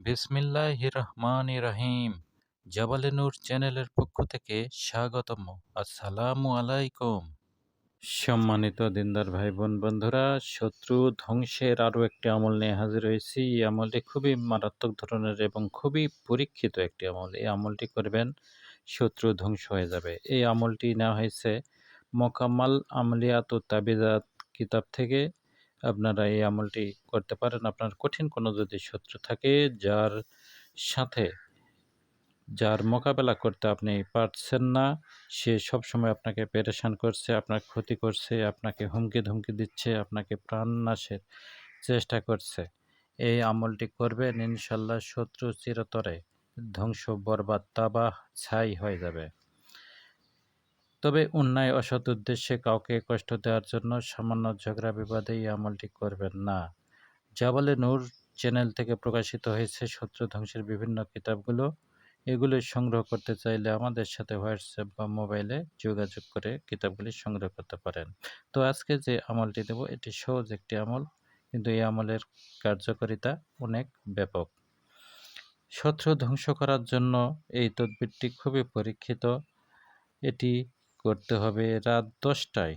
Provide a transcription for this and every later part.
বিসমিল্লাহ রহমান রহিম জাবালে নূর চ্যানেলের পক্ষ থেকে স্বাগতম আসসালামু আলাইকুম। সম্মানিত দিনদার ভাই বোন বন্ধুরা, শত্রু ধ্বংসের আরও একটি আমল নিয়ে হাজির হয়েছি। এই আমলটি খুবই মারাত্মক ধরনের এবং খুবই পরীক্ষিত একটি আমল। এই আমলটি করবেন, শত্রু ধ্বংস হয়ে যাবে। এই আমলটি নেওয়া হয়েছে মোকাম্মাল আমলিয়াত ও তাবিজাত কিতাব থেকে। আপনারা এই আমলটি করতে পারেন। আপনার কঠিন কোনো যদি শত্রু থাকে, যার সাথে, যার মোকাবেলা করতে আপনি পারছেন না, সে সবসময় আপনাকে পেরেশান করছে, আপনার ক্ষতি করছে, আপনাকে হুমকি ধুমকি দিচ্ছে, আপনাকে প্রাণনাশের চেষ্টা করছে। এই আমলটি করবেন, ইনশাল্লাহ শত্রু চিরতরে ধ্বংস, বরবাদ, তাবাহ ছাই হয়ে যাবে। তবে অন্যায়, অসৎ উদ্দেশ্যে কাউকে কষ্ট দেওয়ার জন্য সামান্য ঝগড়া বিবাদে এই আমলটি করবেন না। জাবালে নূর চ্যানেল থেকে প্রকাশিত হয়েছে শত্রু ধ্বংসের বিভিন্ন কিতাবগুলো। এগুলো সংগ্রহ করতে চাইলে আমাদের সাথে হোয়াটসঅ্যাপ বা মোবাইলে যোগাযোগ করে কিতাবগুলি সংগ্রহ করতে পারেন। তো আজকে যে আমলটি দেব, এটি সহজ একটি আমল, কিন্তু এই আমলের কার্যকারিতা অনেক ব্যাপক। শত্রু ধ্বংস করার জন্য এই তদবিরটি খুবই পরীক্ষিত। এটি করতে হবে রাত দশটায়।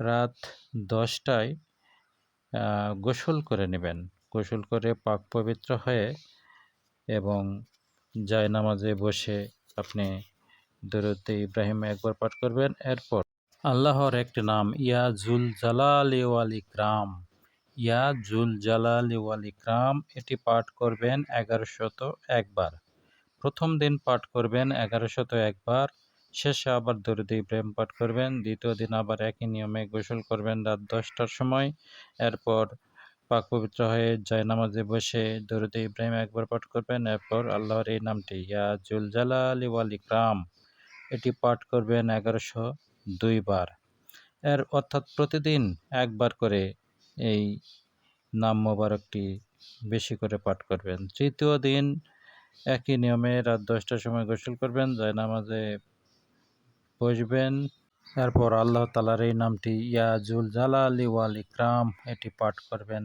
রাত দশটায় গোসল করে নেবেন। গোসল করে পাক পবিত্র হয়ে এবং যায় নামাজে বসে আপনি দরুদ্দে ইব্রাহিম একবার পাঠ করবেন। এরপর আল্লাহর একটি নাম, ইয়া জুল জালাল ওয়াল ইকরাম। ইয়া জুল জালাল ওয়াল ইকরাম, এটি পাঠ করবেন এগারোশত একবার। প্রথম দিন পাঠ করবেন এগারোশত একবার। শেষে আবার দরুদ ইব্রাহিম পাঠ করবেন, দ্বিতীয় দিন আবার একই নিয়মে গোসল করবেন রাত দশটার সময়। এরপর পাক পবিত্র হয়ে নামাজে বসে দরুদ ইব্রাহিম একবার পাঠ করবেন। এরপর আল্লাহর এই নামটি, ইয়া জুল জালাল ওয়াল ইকরাম। এটি পাঠ করবেন এগারোশো দুইবার এর অর্থাৎ প্রতিদিন একবার করে এই নাম মোবারকটি বেশি করে পাঠ করবেন। তৃতীয় দিন একই নিয়মে রাত দশটার সময় গোসল করবেন নামাজে বসবেন। তারপর আল্লাহ তালার এই নামটি ইয়াজুল জালালি ওয়াল ইকরাম, এটি পাঠ করবেন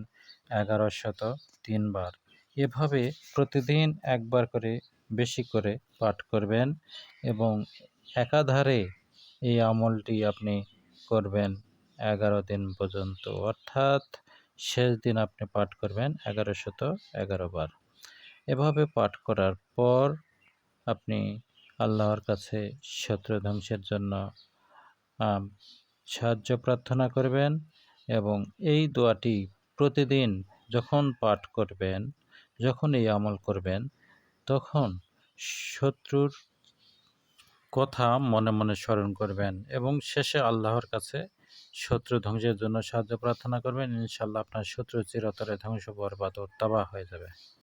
এগারো শত তিনবার। এভাবে প্রতিদিন একবার করে বেশি করে পাঠ করবেন এবং একাধারে এই আমলটি আপনি করবেন এগারো দিন পর্যন্ত। অর্থাৎ শেষ দিন আপনি পাঠ করবেন এগারো শত এগারো বার। এভাবে পাঠ করার পর আপনি আল্লাহর কাছে শত্রু ধ্বংসের জন্য সাহায্য প্রার্থনা করবেন এবং এই দোয়াটি প্রতিদিন যখন পাঠ করবেন, যখন এই আমল করবেন, তখন শত্রুর কথা মনে মনে স্মরণ করবেন এবং শেষে আল্লাহর কাছে শত্রু ধ্বংসের জন্য সাহায্য প্রার্থনা করবেন। ইনশাল্লাহ আপনার শত্রু চিরতরে ধ্বংস বরবাদ ও তাবাহ হয়ে যাবে।